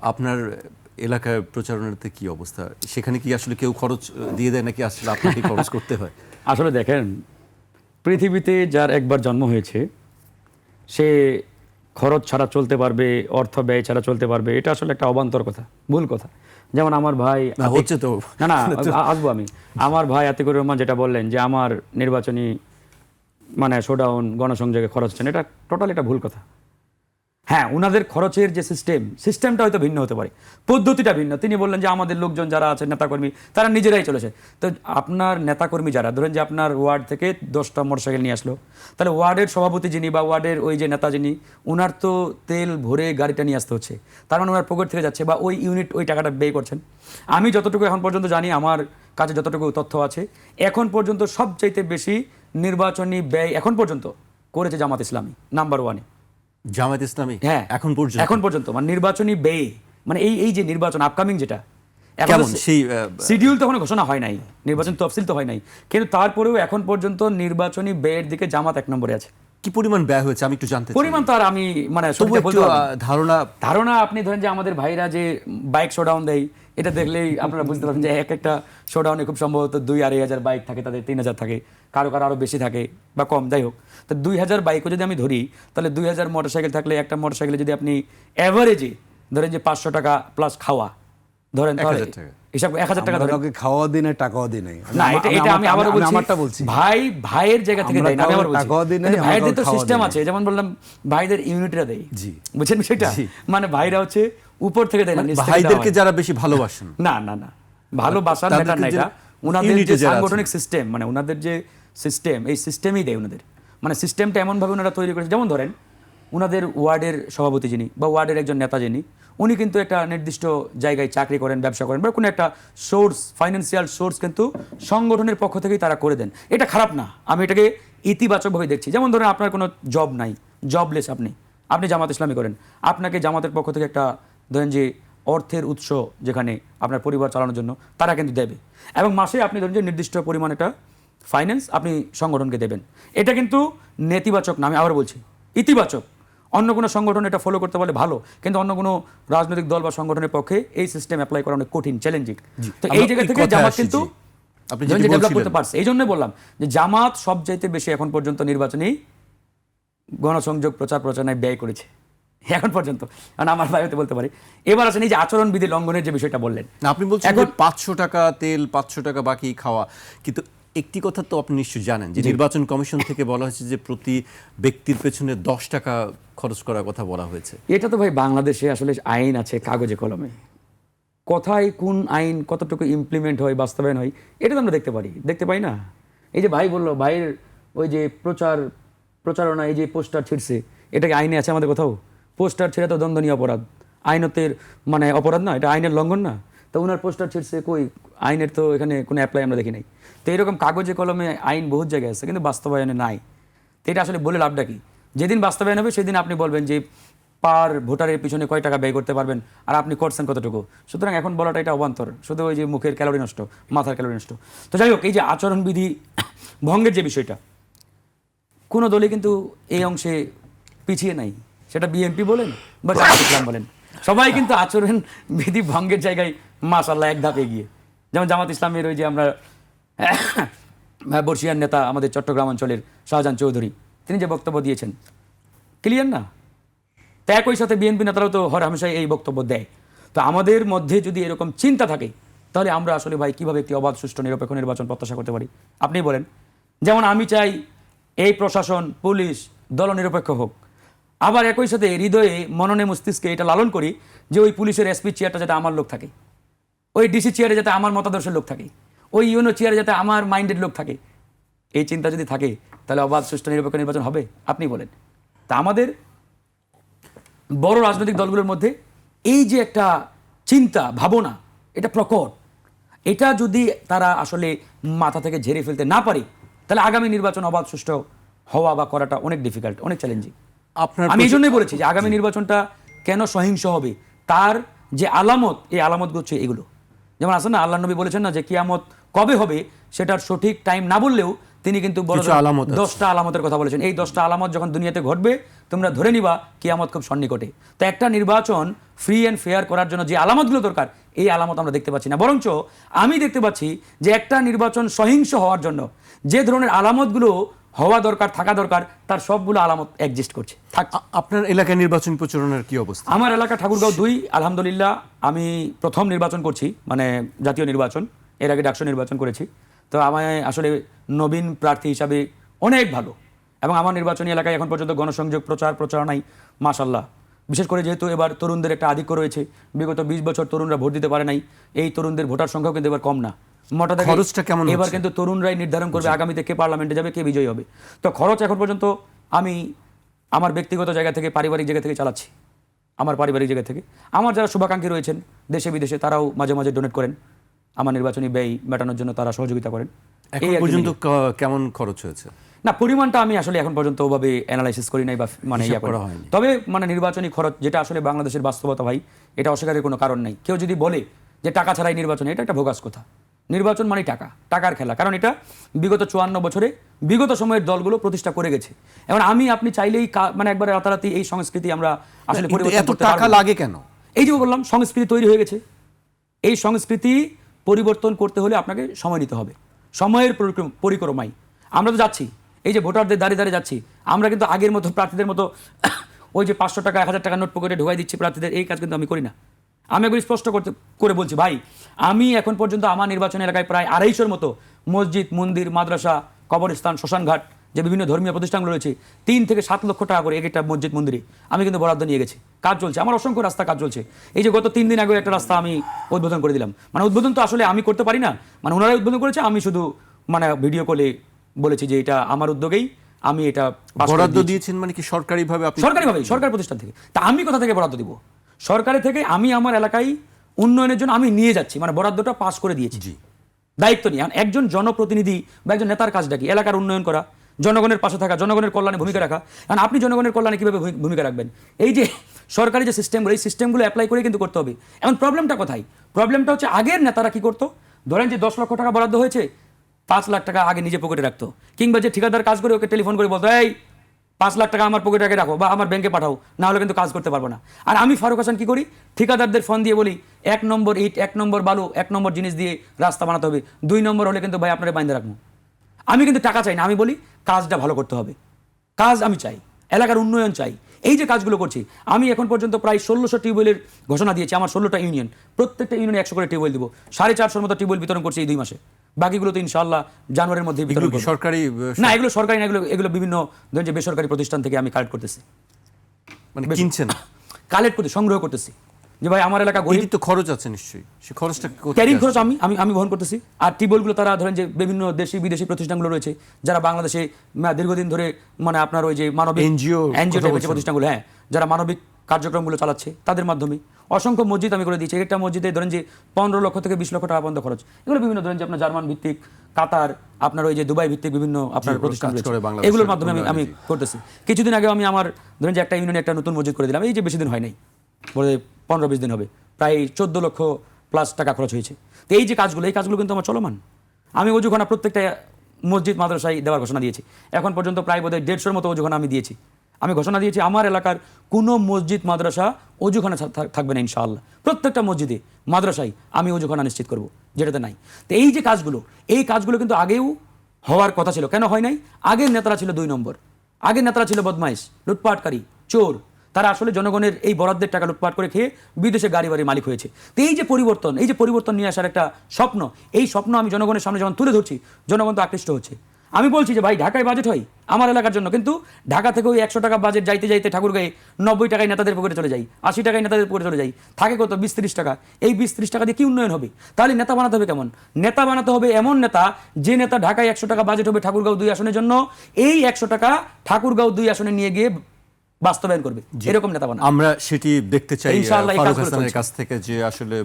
আপনার এলাকায় প্রচারণাতে কি অবস্থা? সেখানে কি আসলে কেউ খরচ দিয়ে দেয় নাকি আসলে আপনাকে খরচ করতে হয়? আসলে দেখেন পৃথিবীতে যার একবার জন্ম হয়েছে সে খরচ ছাড়া চলতে পারবে অর্থ ব্যয় ছাড়া চলতে পারবে এটা আসলে একটা অবান্তর কথা ভুল কথা। যেমন আমার ভাই হচ্ছে তো। না না আসব আমি। আমার ভাই আতিকুর রহমান যেটা বললেন যে আমার নির্বাচনী মানে শোডাউন গণসংযোগে খরচ এটা টোটাল এটা ভুল কথা। হ্যাঁ ওনাদের খরচের যে সিস্টেম সিস্টেমটা হয়তো ভিন্ন হতে পারে। পদ্ধতিটা ভিন্ন। তিনি বললেন যে আমাদের লোকজন যারা আছে, নেতাকর্মী, তারা নিজেরাই চলেছে। তো আপনার নেতাকর্মী যারা, ধরেন যে আপনার ওয়ার্ড থেকে দশটা মোটরসাইকেল নিয়ে আসলো, তাহলে ওয়ার্ডের সভাপতি যিনি বা ওয়ার্ডের ওই যে নেতা যিনি ওনার তো তেল ভরে গাড়িটা নিয়ে আসতে হচ্ছে। তার মানে ওনার পকেট থেকে যাচ্ছে বা ওই ইউনিট ওই টাকাটা ব্যয় করছেন। আমি যতটুকু এখন পর্যন্ত জানি, আমার কাছে যতটুকু তথ্য আছে, এখন পর্যন্ত সবচাইতে বেশি নির্বাচনী ব্যয় এখন পর্যন্ত করেছে জামাত ইসলামী নাম্বার ওয়ানে জামায়াত ইসলামী হ্যাঁ। এখন পর্যন্ত। এখন পর্যন্ত মানে নির্বাচনী ব্যয় মানে এই এই যে নির্বাচন আপকামিং যেটা কেমন? সেই শিডিউল তখন ঘোষণা হয় নাই নির্বাচন তফসিল তো হয় নাই কিন্তু তারপরেও এখন পর্যন্ত নির্বাচনী ব্যয়ের দিকে জামাত এক নম্বরে আছে। কি পরিমাণ ব্যয় হয়েছে? আমি একটু জানতে পরিমাণ তো আর আমি মানে ধারণা ধারণা আপনি ধরেন যে আমাদের ভাইরা যে বাইক শোডাউন দেয় এটা দেখলেই আপনারা বুঝতে পারবেন যে এক একটা শোডাউনে খুব সম্ভবত দুই আড়াই হাজার বাইক থাকে তাদের তিন হাজার থাকে কারও কারও আরও বেশি থাকে বা কম যাই হোক। তো দুই হাজার বাইকও যদি আমি ধরি তাহলে দুই হাজার মোটরসাইকেল থাকলে একটা মোটরসাইকেলে যদি আপনি অ্যাভারেজে ধরেন যে পাঁচশো টাকা প্লাস খাওয়া ধরেন তাহলে 1000 টাকা। হিসাব এক হাজার টাকা কাউকে খাওয়া দিই টাকাও দিই নাই। না এটা এটা আমি আবারও বলছি আমারটা বলছি। ভাই ভাইয়ের জায়গা থেকে দেয় না আমি আবার বলছি। টাকাও দিই নাই, ভাইদের তো সিস্টেম আছে যেমন বললাম ভাইদের ইউনিটরা দেয়। জি। বুঝছেন বিষয়টা? মানে ভাইরা হচ্ছে উপর থেকে দেয় না ভাইদেরকে যারা বেশি ভালোবাসেন। না না না। ভালোবাসার তাদেরকে ম্যাটার না এটা। ওনাদের যে। সাংগঠনিক সিস্টেম মানে ওনাদের যে সিস্টেম এই সিস্টেমই দেয় ওনাদের। মানে সিস্টেমটা এমনভাবে ওনারা তৈরি করেছে যেমন ধরেন ওনাদের ওয়ার্ডের সভাপতি যিনি বা ওয়ার্ডের একজন নেতা যিনি, উনি কিন্তু একটা নির্দিষ্ট জায়গায় চাকরি করেন, ব্যবসা করেন বা কোনো একটা সোর্স ফাইন্যান্সিয়াল সোর্স কিন্তু সংগঠনের পক্ষ থেকেই তারা করে দেন। এটা খারাপ না। আমি এটাকে ইতিবাচকভাবে দেখছি। যেমন ধরেন আপনার কোনো জব নাই জবলেস আপনি আপনি জামাত ইসলামী করেন। আপনাকে জামাতের পক্ষ থেকে একটা ধরেন যে অর্থের উৎস যেখানে আপনার পরিবার চালানোর জন্য তারা কিন্তু দেবে। এবং মাসে আপনি ধরেন যে নির্দিষ্ট পরিমাণ একটা ফাইন্যান্স আপনি সংগঠনকে দেবেন। এটা কিন্তু নেতিবাচক না, আমি আবার বলছি, ইতিবাচক। অন্য কোনো সংগঠন এটা ফলো করতে পারলে ভালো কিন্তু অন্য কোনো রাজনৈতিক দল বা সংগঠনের পক্ষে এই সিস্টেম অ্যাপ্লাই করা অনেক কঠিন চ্যালেঞ্জিং তো এই জায়গা থেকে জামাত কিন্তু আপনি ডেভেলপ করতে পারছে এই জন্যই বললাম যে জামাত সবচাইতে বেশি এখন পর্যন্ত নির্বাচনী গণসংযোগ প্রচার প্রচারণায় ব্যয় করেছে এখন পর্যন্ত কারণ আমার ভাই হতে বলতে পারি। এবার আসেন এই যে আচরণবিধি লঙ্ঘনের যে বিষয়টা বললেন। না, আপনি বলছেন এখন- পাঁচশো টাকা তেল পাঁচশো টাকা বাকি খাওয়া কিন্তু একটি কথা তো আপনি নিশ্চয়ই জানেন যে নির্বাচন কমিশন থেকে বলা হয়েছে যে প্রতি ব্যক্তির পেছনে দশ টাকা খরচ করার কথা বলা হয়েছে। এটা তো ভাই বাংলাদেশে আসলে আইন আছে কাগজে কলমে। কোথায় কোন আইন কতটুকু ইমপ্লিমেন্ট হয় বাস্তবায়ন হয় এটা তো আমরা দেখতে পারি। দেখতে পাই না? এই যে ভাই বলল ভাইয়ের ওই যে প্রচার প্রচারণা এই যে পোস্টার ছিঁড়ছে এটা কি আইনে আছে আমাদের কোথাও? পোস্টার ছেড়ে তো দ্বন্দ্বনীয় অপরাধ। আইনতের মানে অপরাধ না এটা আইনের লঙ্ঘন না? তো ওনার পোস্টার ছিঁড়ছে, কই? আইনের তো এখানে কোনো অ্যাপ্লাই আমরা দেখি নাই। তো এরকম কাগজে কলমে আইন বহুত জায়গায় আছে, কিন্তু বাস্তবায়নে নাই। তো এটা আসলে বলে লাভটা কি? যেদিন বাস্তবায়ন হবে, সেদিন আপনি বলবেন যে পার ভোটারের পিছনে কয় টাকা ব্যয় করতে পারবেন, আর আপনি করছেন কতটুকু? সুতরাং এখন বলাটা এটা অবান্তর। শুধু ওই যে মুখের ক্যালোরি নষ্ট, মাথার ক্যালোরি নষ্ট। তো যাই হোক, এই যে আচরণবিধি ভঙ্গের যে বিষয়টা, কোনো দলে কিন্তু এই অংশে পিছিয়ে নাই। সেটা বিএনপি বলেন বা ইসলাম বলেন। সবাই কিন্তু আচরণ বিধি ভঙ্গের জায়গায় মাসাল্লাহ এক ধাপে গিয়ে যেমন জামাত ইসলামের ওই যে আমরা বর্ষিয়ান নেতা আমাদের চট্টগ্রাম অঞ্চলের শাহজাহান চৌধুরী, তিনি যে বক্তব্য দিয়েছেন ক্লিয়ার না? তো একই সাথে বিএনপি নেতারাও তো হর হামেশাই এই বক্তব্য দেয়। তো আমাদের মধ্যে যদি এরকম চিন্তা থাকে, তাহলে আমরা আসলে ভাই কীভাবে একটি অবাধ, সুষ্ঠু, নিরপেক্ষ নির্বাচন প্রত্যাশা করতে পারি? আপনি বলেন। যেমন আমি চাই এই প্রশাসন, পুলিশ দলনিরপেক্ষ হোক। আবার একই সাথে হৃদয়ে মননে মস্তিষ্কে এটা লালন করি যে ওই পুলিশের এসপি, চেয়ারটা যাতে আমার লোক থাকে। ওই ডিসি চেয়ারে যাতে আমার মতাদর্শের লোক থাকে। ওই ইউনো চেয়ারে যাতে আমার মাইন্ডের লোক থাকে। এই চিন্তা যদি থাকে তাহলে অবাধ সুষ্ঠু নিরপেক্ষ নির্বাচন হবে? আপনি বলেন। তা আমাদের বড় রাজনৈতিক দলগুলোর মধ্যে এই যে একটা চিন্তা ভাবনা এটা প্রকট। এটা যদি তারা আসলে মাথা থেকে ঝেড়ে ফেলতে না পারে তাহলে আগামী নির্বাচন অবাধ সুষ্ঠু হওয়া বা করাটা অনেক ডিফিকাল্ট অনেক চ্যালেঞ্জিং আপনার আমি এই জন্যই বলেছি যে আগামী নির্বাচনটা কেন সহিংস হবে? তার যে আলামত এই আলামতগুলো হচ্ছে এগুলো। যেমন আছে না আল্লাহ নবী বলেছেন না যে কিয়ামত কবে হবে সেটার সঠিক টাইম না বললেও তিনি কিন্তু আলামত দশটা আলামতের কথা বলেছেন। এই দশটা আলামত যখন দুনিয়াতে ঘটবে তোমরা ধরে নিবা কিয়ামত খুব সন্নিকটে। তো একটা নির্বাচন ফ্রি অ্যান্ড ফেয়ার করার জন্য যে আলামতগুলো দরকার এই আলামত আমরা দেখতে পাচ্ছি না। বরঞ্চ আমি দেখতে পাচ্ছি যে একটা নির্বাচন সহিংস হওয়ার জন্য যে ধরনের আলামতগুলো হওয়া দরকার থাকা দরকার তার সবগুলো আলামত এক্সিস্ট করছে। থাক। আপনার এলাকায় নির্বাচন প্রচারণার কি অবস্থা? আমার এলাকা ঠাকুরগাঁও দুই আলহামদুলিল্লাহ আমি প্রথম নির্বাচন করছি মানে জাতীয় নির্বাচন এর আগে ডাকসু নির্বাচন করেছি। তো আমায় আসলে নবীন প্রার্থী হিসাবে অনেক ভালো এবং আমার নির্বাচনী এলাকায় এখন পর্যন্ত গণসংযোগ প্রচার প্রচারণাই মাশাল্লাহ বিশেষ করে যেহেতু এবার তরুণদের একটা আধিক্য রয়েছে বিগত বিশ বছর তরুণরা ভোট দিতে পারে নাই এই তরুণদের ভোটার সংখ্যাও কিন্তু এবার কম না। মোটা খরচটা কেমন এবার কিন্তু তরুণরাই নির্ধারণ করবে আগামীতে কে পার্লামেন্টে যাবে কে বিজয়ী হবে। তো খরচ এখন পর্যন্ত আমি আমার ব্যক্তিগত জায়গা থেকে পারিবারিক জায়গা থেকে চালাচ্ছি। আমার পারিবারিক জায়গা থেকে। আমার যারা শুভাকাঙ্ক্ষী রয়েছেন দেশে বিদেশে তারাও মাঝে মাঝে ডোনেট করেন। আমার নির্বাচনী ব্যয় মেটানোর জন্য তারা সহযোগিতা করেন। এই পর্যন্ত কেমন খরচ হয়েছে? না পরিমাণটা আমি আসলে এখন পর্যন্ত ওভাবে অ্যানালাইসিস করি নাই বা মানে ইয়া করা হয়নি। তবে মানে নির্বাচনী খরচ যেটা আসলে বাংলাদেশের বাস্তবতা ভাই এটা অস্বীকারের কোনো কারণ নাই। কেউ যদি বলে যে টাকা ছাড়াই নির্বাচন এটা একটা ভোগাস কথা। নির্বাচন মানে টাকা টাকার খেলা। কারণ এটা বিগত চুয়ান্ন বছরে বিগত সময়ের দলগুলো প্রতিষ্ঠা করে গেছে। এখন আমি আপনি চাইলেই মানে একবার রাতারাতি এই সংস্কৃতি আমরা আসলে এত টাকা লাগে কেন? এই যে বললাম সংস্কৃতি তৈরি হয়ে গেছে। এই সংস্কৃতি পরিবর্তন করতে হলে আপনাকে সময় নিতে হবে। সময়ের পরিক্রম- পরিক্রমায় আমরা তো যাচ্ছি। এই যে ভোটারদের দাঁড়িয়ে দাঁড়িয়ে যাচ্ছি। আমরা কিন্তু আগের মতো প্রার্থীদের মতো ওই যে পাঁচশো টাকা এক হাজার টাকা নোট পকেটে ঢুকাই দিচ্ছি প্রার্থীদের। এই কাজ কিন্তু আমি করি না। আমি একবার স্পষ্ট করতে করে বলছি ভাই আমি এখন পর্যন্ত আমার নির্বাচন এলাকায় প্রায় আড়াইশোর মতো মসজিদ মন্দির মাদ্রাসা কবরস্থান শ্মশানঘাট যে বিভিন্ন ধর্মীয় প্রতিষ্ঠানগুলো রয়েছে তিন থেকে সাত লক্ষ টাকা করে এক একটা মসজিদ মন্দিরে আমি কিন্তু বরাদ্দ নিয়ে গেছি। কাজ চলছে আমার অসংখ্য রাস্তা কাজ চলছে। এই যে গত তিন দিন আগে একটা রাস্তা আমি উদ্বোধন করে দিলাম। মানে উদ্বোধন তো আসলে আমি করতে পারি না মানে ওনারাই উদ্বোধন করেছে আমি শুধু মানে ভিডিও কলে বলেছি যে এটা আমার উদ্যোগেই আমি এটা বরাদ্দ দিয়েছি। দিয়েছেন মানে কি সরকারিভাবে সরকারিভাবে সরকারি প্রতিষ্ঠান থেকে। তা আমি কোথা থেকে বরাদ্দ দিব? সরকারি থেকে আমি আমার এলাকায় উন্নয়নের জন্য আমি নিয়ে যাচ্ছি মানে বরাদ্দটা পাস করে দিয়েছি। জি। দায়িত্ব নিয়ে। একজন জনপ্রতিনিধি বা একজন নেতার কাজটা কি এলাকার উন্নয়ন করা জনগণের পাশে থাকা জনগণের কল্যাণে ভূমিকা রাখা। কারণ আপনি জনগণের কল্যাণে কীভাবে ভূমিকা রাখবেন? এই যে সরকারি যে সিস্টেমগুলো এই সিস্টেমগুলো অ্যাপ্লাই করে কিন্তু করতে হবে। এখন প্রবলেমটা কোথায়? প্রবলেমটা হচ্ছে আগের নেতারা কি করতো? ধরেন যে দশ লক্ষ টাকা বরাদ্দ হয়েছে পাঁচ লাখ টাকা আগে নিজে পকেটে রাখতো। কিংবা যে ঠিকাদার কাজ করে ওকে টেলিফোন করে বলতো এই পাঁচ লাখ টাকা আমার পকেটে রাখো বা আমার ব্যাংকে পাঠাও না হলে কিন্তু কাজ করতে পারব না। আর আমি ফারুক হাসান কি করি? ঠিকাদারদের ফোন দিয়ে বলি, এক নম্বর ইট, এক নম্বর বালু, এক নম্বর জিনিস দিয়ে রাস্তা বানাতে হবে। দুই নম্বর হলে কিন্তু ভাই আপনারা বাইন্দা রাখব। আমি কিন্তু টাকা চাই না, আমি বলি কাজটা ভালো করতে হবে। কাজ আমি চাই, এলাকার উন্নয়ন চাই। এই যে কাজগুলো করছি, আমি এখন পর্যন্ত প্রায় ষোলোশো টিউবওয়েলের ঘোষণা দিয়েছি, আমার ষোলোটা ইউনিয়ন। প্রত্যেকটা ইউনিয়নে একশো করে টিউবওয়েল দিব। সাড়ে চারশোর মতো টিউবওয়েল বিতরণ করছি এই দুই মাসে। বাকিগুলো তো ইনশাল্লাহ জানুয়ারির মধ্যে। সরকারি না এগুলো সরকারি না এগুলো এগুলো বিভিন্ন ধরেন যে বেসরকারি প্রতিষ্ঠান থেকে আমি কালেক্ট করতেছি। মানে কিনছেন? কালেক্ট করতে সংগ্রহ করতেছি। যে ভাই আমার এলাকা গরিব তো খরচ আছে নিশ্চয়ই। সে খরচটা ক্যারিং খরচ আমি আমি আমি বহন করতেছি। আর টিউবওয়েলগুলো তারা ধরেন যে বিভিন্ন দেশি বিদেশি প্রতিষ্ঠানগুলো রয়েছে যারা বাংলাদেশে দীর্ঘদিন ধরে মানে আপনার ওই যে মানবিক এনজিও এনজিও। প্রতিষ্ঠানগুলো হ্যাঁ যারা মানবিক কার্যক্রমগুলো চালাচ্ছে তাদের মাধ্যমে। অসংখ্য মসজিদ আমি করে দিয়েছি। একটা মসজিদে ধরেন যে পনেরো লক্ষ থেকে বিশ লক্ষ টাকা পর্যন্ত খরচ। এগুলো বিভিন্ন ধরেন যে আপনার জার্মান ভিত্তিক কাতার আপনার ওই যে দুবাই ভিত্তিক বিভিন্ন আপনার প্রতিষ্ঠান এগুলোর মাধ্যমে আমি আমি করতেছি। কিছুদিন আগে আমি আমার ধরেন যে একটা ইউনিয়নে একটা নতুন মসজিদ করে দিলাম। এই যে বেশি দিন হয় নাই। বলে পনেরো বিশ দিন হবে। প্রায় চোদ্দ লক্ষ প্লাস টাকা খরচ হয়েছে। তো এই যে কাজগুলো এই কাজগুলো কিন্তু আমার চলমান। আমি অজুখানা প্রত্যেকটা মসজিদ মাদ্রাসায় দেওয়ার ঘোষণা দিয়েছি। এখন পর্যন্ত প্রায় বোধহয় দেড়শোর মতো অজুখানা আমি দিয়েছি। আমি ঘোষণা দিয়েছি, আমার এলাকার কোনো মসজিদ, মাদ্রাসা অজুখানা থাকবে না ইনশাআল্লাহ। প্রত্যেকটা মসজিদে, মাদ্রাসায় আমি অজুখানা নিশ্চিত করব, যেটাতে নাই। তো এই যে কাজগুলো, এই কাজগুলো কিন্তু আগেও হওয়ার কথা ছিল। কেন হয় নাই? আগের নেতারা ছিল দুই নম্বর। আগের নেতারা ছিল বদমাইশ লুটপাটকারী, চোর। তারা আসলে জনগণের এই বরাদ্দের টাকা লুটপাট করে খেয়ে বিদেশে গাড়ি বাড়ির মালিক হয়েছে। তো এই যে পরিবর্তন, এই যে পরিবর্তন নিয়ে আসার একটা স্বপ্ন, এই স্বপ্ন আমি জনগণের সামনে যখন তুলে ধরছি, জনগণ তো আকৃষ্ট হচ্ছে। আমি বলছি যে ভাই ঢাকায় বাজেট হয় আমার এলাকার জন্য কিন্তু ঢাকা থেকে ওই একশো টাকা বাজেট যাইতে যাইতে ঠাকুরগাঁয়ে নব্বই টাকায় নেতাদের পকেটে চলে যাই আশি টাকায় নেতাদের পকেটে চলে যাই থাকে কত? বিশ ত্রিশ টাকা। এই বিশ ত্রিশ টাকা দিয়ে কি উন্নয়ন হবে? তাহলে নেতা বানাতে হবে কেমন? নেতা বানাতে হবে এমন নেতা যে নেতা ঢাকায় একশো টাকা বাজেট হবে ঠাকুরগাঁও দুই আসনের জন্য এই একশো টাকা ঠাকুরগাঁও দুই আসনে নিয়ে গিয়ে বাস্তবায়ন করবে। এরকম নেতা বানা আমরা সেটি দেখতে চাই ফারুক হাসানের কাছ থেকে যে আসলে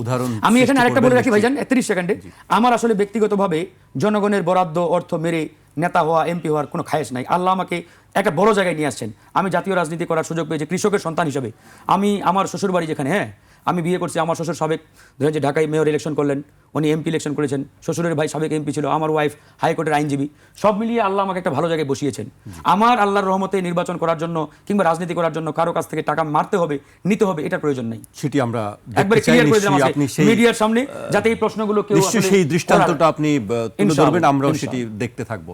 উদাহরণ আমি এখানে আরেকটা বলে রাখি। ভাইজান একত্রিশ সেকেন্ডে। আমার আসলে ব্যক্তিগতভাবে জনগণের বরাদ্দ অর্থ মেরে নেতা হওয়া এমপি হওয়ার কোনো খায়েস নাই। আল্লাহ আমাকে একটা বড় জায়গায় নিয়ে আসছেন। আমি জাতীয় রাজনীতি করার সুযোগ পেয়েছি কৃষকের সন্তান হিসেবে। আমি আমার শ্বশুরবাড়ি যেখানে হ্যাঁ আমি বিয়ে করছি আমার শ্বশুর সাবেক ধরেন যে ঢাকায় মেয়র ইলেকশন করলেন উনি এমপি ইলেকশন করেছেন। শ্বশুরের ভাই সাবেক এমপি ছিল আমার ওয়াইফ হাইকোর্টের আইনজীবী। সব মিলিয়ে আল্লাহ আমাকে একটা ভালো জায়গায় বসিয়েছেন। আমার আল্লাহর রহমতে নির্বাচন করার জন্য কিংবা রাজনীতি করার জন্য কারও কাছ থেকে টাকা মারতে হবে নিতে হবে এটার প্রয়োজন নেই। সেটি আমরা একবারে ক্লিয়ার করে দিলাম আপনি সেই মিডিয়ার সামনে যাতে এই প্রশ্নগুলো কেউ আসলে সেই দৃষ্টান্তটা আপনি তুলে ধরবেন আমরাও সেটি দেখতে থাকব।